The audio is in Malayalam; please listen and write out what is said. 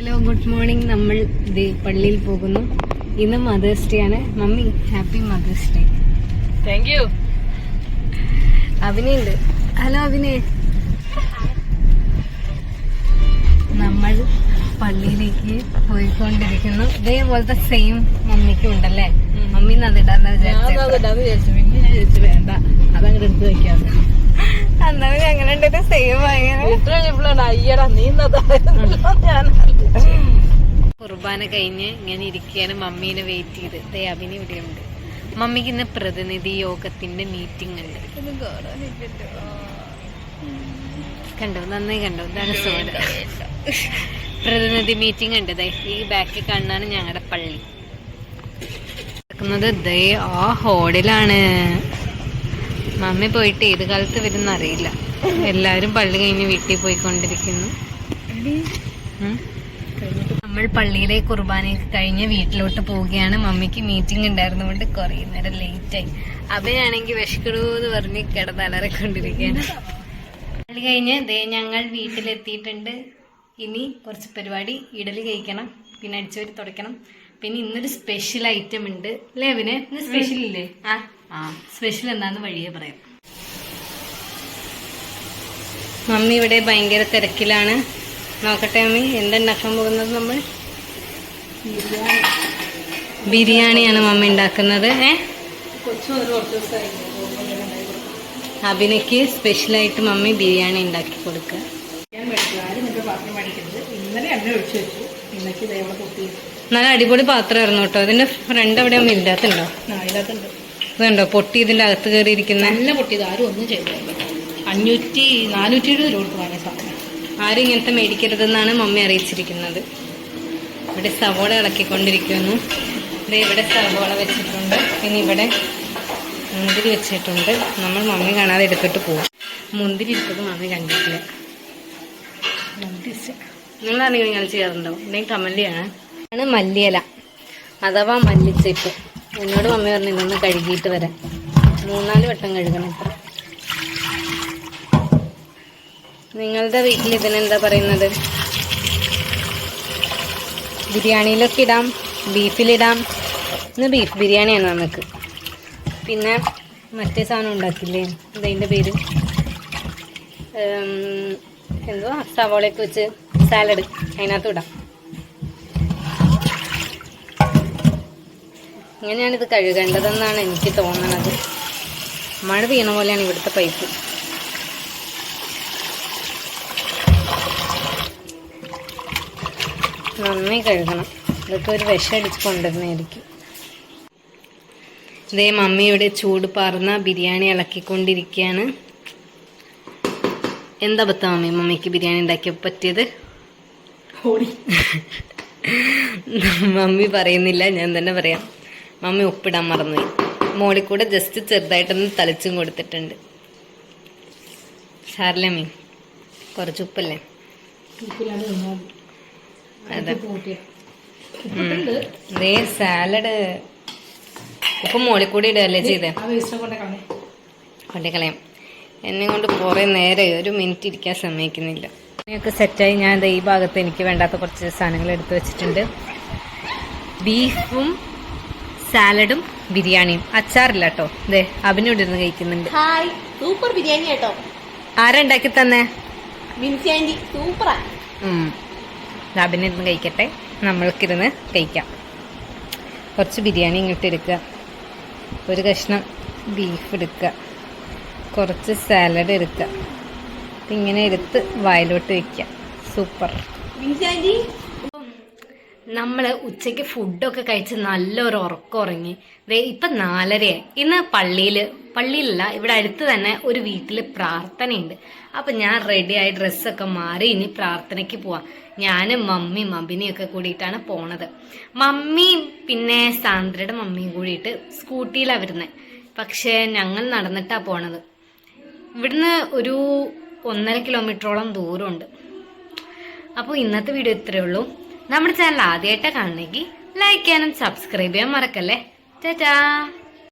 ഹലോ ഗുഡ് മോർണിംഗ് നമ്മൾ പള്ളിയിൽ പോകുന്നു. ഇന്ന് മദേഴ്സ് ഡേ ആണ്. Mummy happy mother's day thank you അഭിനയുണ്ട് hello Abhinay. നമ്മൾ പള്ളിയിലേക്ക് പോയിക്കൊണ്ടിരിക്കുന്നു. ഇതേപോലത്തെ സെയിം മമ്മിക്കും ഉണ്ടല്ലേ? മമ്മി അതിടാന്ന് വിചാരിച്ചു. വേണ്ട. അതങ്ങനെ എടുത്ത് വെക്കാന്ന്. അന്നാലും അങ്ങനെ സെയിം ഭയങ്കര അയ്യടാ നീ ഞാൻ കുർബാന കഴിഞ്ഞ് ഇങ്ങനെ ഇരിക്കുകയാണ് മമ്മീനെ വെയിറ്റ് ചെയ്ത്. ദേ അഭിനി ഇവിടെയുണ്ട്. മമ്മിക്ക് ഇന്ന് പ്രതിനിധി യോഗത്തിന്റെ മീറ്റിംഗ് ഉണ്ട്. കണ്ടോ? നന്നായി കണ്ടോ? ധനസോട് പ്രതിനിധി മീറ്റിംഗ് ഉണ്ട്. ദേ ഈ ബാക്കിൽ കാണാണ് ഞങ്ങളുടെ പള്ളി. നടക്കുന്നത് ദേ ആ ഹോളിലാണ്. മമ്മി പോയിട്ട് ഏത് കാലത്ത് വരുന്ന അറിയില്ല എല്ലാവരും പള്ളി കഴിഞ്ഞ് വീട്ടിൽ പോയിക്കൊണ്ടിരിക്കുന്നു. ഉം. നമ്മൾ പള്ളിയിലെ കുർബാനയൊക്കെ കഴിഞ്ഞ് വീട്ടിലോട്ട് പോവുകയാണ്. മമ്മിക്ക് മീറ്റിംഗ് ഉണ്ടായിരുന്നുകൊണ്ട് കുറേ നേരം ലേറ്റ് ആയി. അവനാണെങ്കിൽ വിശക്കണു എന്ന് പറഞ്ഞ് കിടന്നലറിക്കൊണ്ടിരിക്കുകയാണ്. പള്ളി കഴിഞ്ഞ് ദേ ഞങ്ങൾ വീട്ടിലെത്തിയിട്ടുണ്ട്. ഇനി കുറച്ച് പരിപാടി ഇഡലി കഴിക്കണം പിന്നെ അടിച്ചുവരി തുടയ്ക്കണം. പിന്നെ ഇന്നൊരു സ്പെഷ്യൽ ഐറ്റം ഉണ്ട്. അല്ലേ അവന് ഇന്ന് സ്പെഷ്യൽ ഇല്ലേ? ആ ആ. സ്പെഷ്യൽ എന്താന്ന് വഴിയെ പറയാം. മമ്മി ഇവിടെ ഭയങ്കര തിരക്കിലാണ്. നോക്കട്ടെ അമ്മി എന്തുണ്ടാക്കാൻ പോകുന്നത് നമ്മൾ? ബിരിയാണിയാണ് മമ്മി ഉണ്ടാക്കുന്നത്. ഏ? അഭിനയ്ക്ക് സ്പെഷ്യലായിട്ട് മമ്മി ബിരിയാണി ഉണ്ടാക്കി കൊടുക്കുക. നല്ല അടിപൊളി പാത്രമായിരുന്നു കേട്ടോ. അതിന്റെ ഫ്രണ്ട് അവിടെ ഒന്നും ഇല്ലാത്തുണ്ടോ ഇതുണ്ടോ? പൊട്ടി ഇതിന്റെ അകത്ത് കയറിയിരിക്കുന്ന? നല്ല പൊട്ടിയത് ആരും ഒന്നും ചെയ്തു അഞ്ഞൂറ്റി നാനൂറ്റി എഴുപത് രൂപ വാങ്ങിയ സാധനം. ആരും ഇങ്ങനത്തെ മേടിക്കരുതെന്നാണ് മമ്മി അറിയിച്ചിരിക്കുന്നത്. ഇവിടെ സവോള ഇളക്കിക്കൊണ്ടിരിക്കുന്നു. ഇത് ഇവിടെ സവോള വെച്ചിട്ടുണ്ട്. പിന്നെ ഇവിടെ മുന്തിരി വെച്ചിട്ടുണ്ട്. നമ്മൾ മമ്മി കാണാതെ എടുത്തിട്ട് പോകും മുന്തിരി ഇട്ടത് മമ്മി കണ്ടിട്ടില്ല നിങ്ങളാണെങ്കിൽ നിങ്ങൾ ചെയ്യാറുണ്ടോ? ഇല്ലെങ്കിൽ കമല്ലിയാണ് ആണ് മല്ലിയില. അഥവാ മല്ലിച്ചിപ്പ്. എന്നോട് മമ്മി പറഞ്ഞു ഇതൊന്ന് കഴുകിയിട്ട് വരാം. മൂന്നാൽ വട്ടം കഴുകണം. ഇപ്പം നിങ്ങളുടെ വീട്ടിൽ ഇതിനെന്താ പറയുന്നത്? ബിരിയാണിയിലൊക്കെ ഇടാം ബീഫിലിടാം. ഇന്ന് ബീഫ് ബിരിയാണിയാണ് നമുക്ക്. പിന്നെ മറ്റേ സാധനം ഉണ്ടാക്കില്ലേ? ഇതിന്റെ പേര്? എന്തോ സവോളയൊക്കെ വെച്ച് സാലഡ് അതിനകത്ത് ഇടാം. ഇങ്ങനെയാണിത് കഴുകേണ്ടതെന്നാണ് എനിക്ക് തോന്നുന്നത് മഴ പെയ്യണ പോലെയാണ് ഇവിടുത്തെ പൈപ്പ്. നന്നായി കഴുകണം. ഇതൊക്കെ ഒരു വിഷം അടിച്ച് കൊണ്ടുവരുന്നതായിരിക്കും ഇതേ മമ്മി ഇവിടെ ചൂട് പാർന്ന ബിരിയാണി ഇളക്കിക്കൊണ്ടിരിക്കുകയാണ്. എന്താ പത്ത മമ്മി? മമ്മിക്ക് ബിരിയാണി ഉണ്ടാക്കിയ പറ്റിയത്? മമ്മി പറയുന്നില്ല ഞാൻ തന്നെ പറയാം. മമ്മി ഉപ്പിടാൻ മറന്നുപോയി. മോളിൽ കൂടെ ജസ്റ്റ് ചെറുതായിട്ടൊന്ന് തളിച്ചും കൊടുത്തിട്ടുണ്ട്. ഷാർലമ്മി കുറച്ച് ഉപ്പല്ലേ? ഉപ്പില്ലാണ്ട് സാലഡ് ഉപ്പ് മോളിൽ കൂടി ഇടുകയല്ലേ ചെയ്തേ? കൊണ്ട് കളയാം എന്നെ കൊണ്ട് കുറേ നേരെ ഒരു മിനിറ്റ് ഇരിക്കാൻ സമ്മതിക്കുന്നില്ല. ഒക്കെ സെറ്റായി ഞാൻ ഈ ഭാഗത്ത് എനിക്ക് വേണ്ടാത്ത കുറച്ച് സാധനങ്ങൾ എടുത്തു വെച്ചിട്ടുണ്ട്. ബീഫും സാലഡും ബിരിയാണിയും. അച്ചാറില്ല കേട്ടോ ദേ അഭിനോട് ഇരുന്ന് കഴിക്കുന്നുണ്ട്. ഹായ് സൂപ്പർ ബിരിയാണി കേട്ടോ ആരാ ഉണ്ടാക്കി തന്നെ? സൂപ്പറാ. അഭിനിരുന്ന് കഴിക്കട്ടെ. നമ്മൾക്കിരുന്ന് കഴിക്കാം. കുറച്ച് ബിരിയാണി ഇങ്ങോട്ട് എടുക്കുക. ഒരു കഷ്ണം ബീഫ് എടുക്കുക. കുറച്ച് സാലഡ് എടുക്കുക. ഇങ്ങനെ എടുത്ത് വായിലോട്ട് വയ്ക്കുക സൂപ്പർ നമ്മൾ ഉച്ചയ്ക്ക് ഫുഡൊക്കെ കഴിച്ച് നല്ലൊരു ഉറക്കം ഉറങ്ങി. ദേ ഇപ്പം നാലരയായി. ഇന്ന് പള്ളിയിൽ പള്ളിയിലല്ല ഇവിടെ അടുത്ത് തന്നെ ഒരു വീട്ടിൽ പ്രാർത്ഥനയുണ്ട്. അപ്പം ഞാൻ റെഡിയായി ഡ്രസ്സൊക്കെ മാറി ഇനി പ്രാർത്ഥനയ്ക്ക് പോവാം. ഞാനും മമ്മിയും ഒക്കെ കൂടിയിട്ടാണ് പോണത്. മമ്മിയും പിന്നെ സാന്ദ്രയുടെ മമ്മിയും കൂടിയിട്ട് സ്കൂട്ടിയിലാണ് വരുന്നത് പക്ഷേ ഞങ്ങൾ നടന്നിട്ടാണ് പോണത്. ഇവിടുന്ന് ഒരു ഒന്നര കിലോമീറ്ററോളം ദൂരമുണ്ട്. അപ്പോൾ ഇന്നത്തെ വീഡിയോ ഇത്രയേ ഉള്ളൂ. നമ്മുടെ ചാനൽ ആദ്യമായിട്ടാണ് കാണണമെങ്കിൽ ലൈക്ക് ചെയ്യാനും സബ്സ്ക്രൈബ് ചെയ്യാൻ മറക്കല്ലേ. ടാറ്റാ.